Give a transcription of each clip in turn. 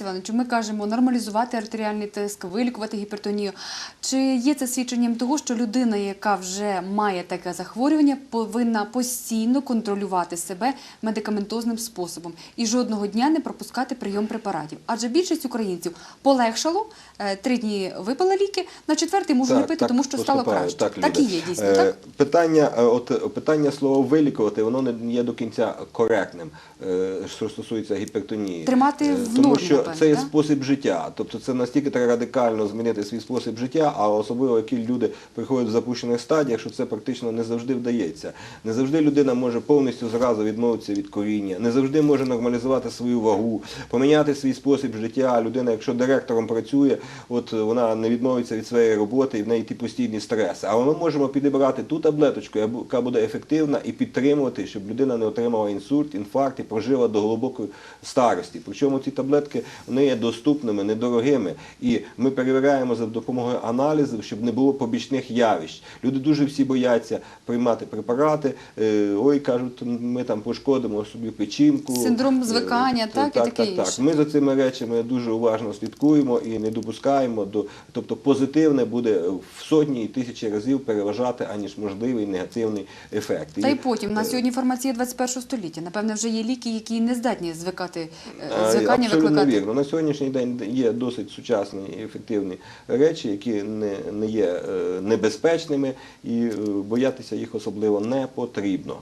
Івановичу, ми кажемо нормалізувати артеріальний тиск, вилікувати гіпертонію. Чи є це свідченням того, що людина, яка вже має таке захворювання, повинна постійно контролювати себе медикаментозним способом і жодного дня не пропускати прийом препаратів? Адже більшість українців полегшало, е, три дні випила ліки, на четвертий можу не пити, тому що стало краще. Так, і є дійсно, Е, так? Питання, е, от, питання слова вилікувати, воно не є до кінця коректним, е, що стосується гіпертонії. Тримати в нормі, це є так? спосіб життя. Тобто це настільки треба радикально змінити свій спосіб життя, а особливо які люди приходять в запущених стадіях, що це практично не завжди вдається. Не завжди людина може повністю зразу відмовитися від коріння, не завжди може нормалізувати свою вагу, поміняти свій спосіб життя. Людина, якщо директором працює, от вона не відмовиться від своєї роботи і в неї ті постійні стреси. Але ми можемо підібрати ту таблеточку, яка буде ефективна, і підтримувати, щоб людина не отримала інсульт, інфаркт і прожила до глибокої старості. Причому ці таблетки вони є доступними, недорогими. І ми перевіряємо за допомогою аналізів, щоб не було побічних явищ. Люди дуже всі бояться приймати препарати. Е, Ой, кажуть, ми там пошкодимо собі печінку. Синдром звикання, Е, так, і так, таке так, так. інше. Ми за цими речами дуже уважно слідкуємо і не допускаємо до, тобто позитивне буде в сотні і тисячі разів переважати, аніж можливий негативний ефект. Та й потім, на е, сьогодні фармація 21 століття. Напевне, вже є ліки, які не здатні звикати, е, Е, звикання Абсолютно викликати. вірно. На сьогоднішній день є досить сучасні і ефективні речі, які не, не є е, небезпечними, і е, боятися їх особливо не потрібно.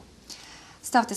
Ставте